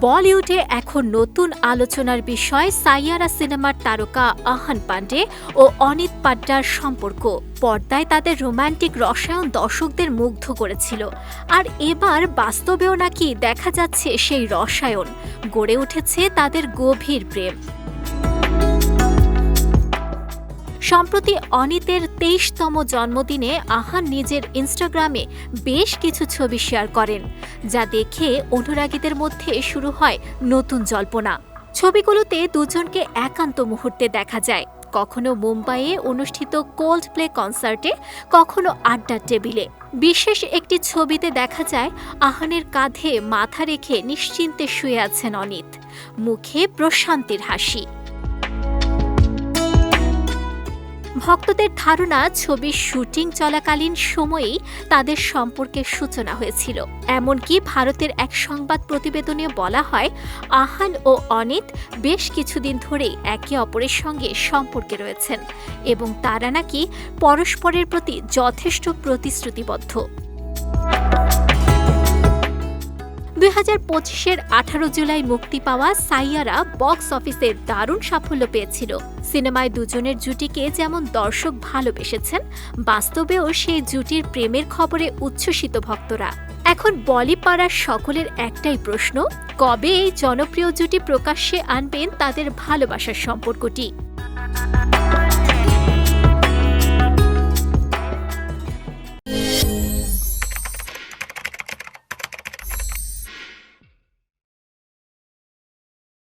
বলিউডে এখন নতুন আলোচনার বিষয় সাইয়ারা সিনেমার তারকা আহান পান্ডে ও অনিত পাড্ডার সম্পর্ক। পর্দায় তাদের রোমান্টিক রসায়ন দর্শকদের মুগ্ধ করেছিল। আর এবার বাস্তবেও নাকি দেখা যাচ্ছে সেই রসায়ন। গড়ে উঠেছে তাদের গভীর প্রেম। সম্প্রতি অনিতের তেইশতম জন্মদিনে আহান নিজের ইনস্টাগ্রামে বেশ কিছু ছবি শেয়ার করেন, যা দেখে অনুরাগীদের মধ্যে শুরু হয় নতুন জল্পনা। ছবিগুলোতে দুজনকে একান্ত মুহূর্তে দেখা যায়, কখনো মুম্বাইয়ে অনুষ্ঠিত কোল্ড প্লে কনসার্টে কখনো আড্ডার টেবিলে। বিশেষ একটি ছবিতে দেখা যায়, আহানের কাঁধে মাথা রেখে নিশ্চিন্তে শুয়ে আছেন অনিত। মুখে প্রশান্তির হাসি। ভক্তদের ধারণা, ছবির শুটিং চলাকালীন সময়েই তাদের সম্পর্কের সূচনা হয়েছিল। এমনকি ভারতের এক সংবাদ প্রতিবেদনে বলা হয়, আহান ও অনিত বেশ কিছুদিন ধরেই একে অপরের সঙ্গে সম্পর্কে রয়েছেন এবং তারা নাকি পরস্পরের প্রতি যথেষ্ট প্রতিশ্রুতিবদ্ধ। হাজার পঁচিশের আঠারো জুলাই মুক্তি পাওয়া সাইয়ারা বক্স অফিসে দারুণ সাফল্য পেয়েছিল। সিনেমায় দুজনের জুটিকে যেমন দর্শক ভালোবেসেছেন, বাস্তবেও সেই জুটির প্রেমের খবরে উচ্ছ্বসিত ভক্তরা। এখন বলি পাড়ার সকলের একটাই প্রশ্ন, কবে এই জনপ্রিয় জুটি প্রকাশ্যে আনবেন তাদের ভালোবাসার সম্পর্কটি?